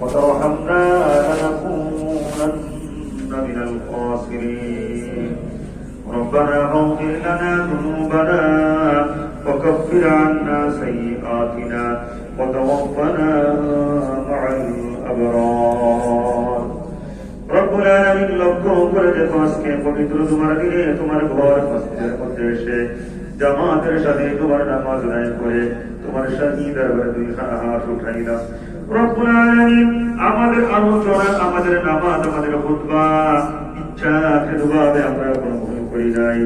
وترحمنا لنكونن من الخاسرين ربنا اغفر لنا ذنوبنا وكفر عنا سيئاتنا وتوفنا مع الأبرار রব্বুল আলামিন লক্ষ্য করে দেখো আজকে পবিত্র তোমার দিনে তোমার ঘর মসজিদের মধ্যে এসে জামাতের সাথে তোমার নামাজ আদায় করে তোমার শাহী দরবারে দুই খানা হাত উঠাই দাও রব্বুল আলামিন আমাদের আলোচনা আমাদের নামাজ, আমাদের খুতবা ইচ্ছা কৃতভাবে আমরা ভুল করি নাই।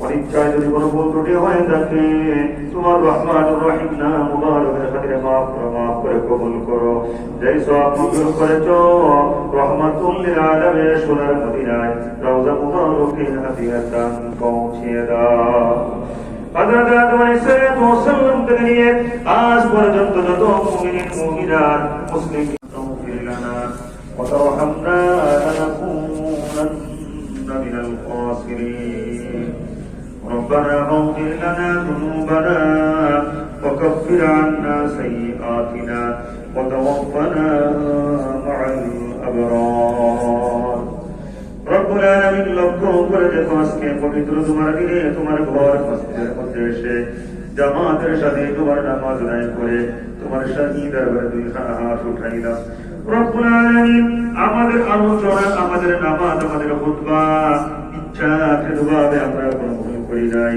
পরীক্ষায় যদি কোনো ভুল ত্রুটি হয়ে থাকে তোমার রহমান রহিম না মুবারকের খাতিরে মাফ করো, মাফ করে কবুল করো। যেই সব মঞ্জুর করেছ রহমাতুল্লিল আলামিন সোনার মদিনায় রওজা মুবারকের হাদিয়াতান পৌঁছিয়ে দাও। হযরত আদম আলাইহিস সালাম থেকে নিয়ে আজ মুমিন মুমিনাত মুসলিম তৌফিক লানা وترحمنا لنكونن من الخاسرين ربنا اغفر لنا ذنوبنا وكفر عنا سيئاتنا وتوفنا مع الأبرار রব্বুল আলামিন লক্ষ্য করে দেখো আজকে পবিত্র তোমার দিনে তোমার ঘর মসজিদের মধ্যে এসে জামাতের সাথে তোমার নামাজ আদায় করে, তোমার সাথে দরবারে দুই হাত উঠাই দাও। রব্বুল আলামিন আমাদের আলোচনা, আমাদের নামাজ, আমাদের খুতবা ইচ্ছা কৃতভাবে আমরা কোনো ভুল করি নাই।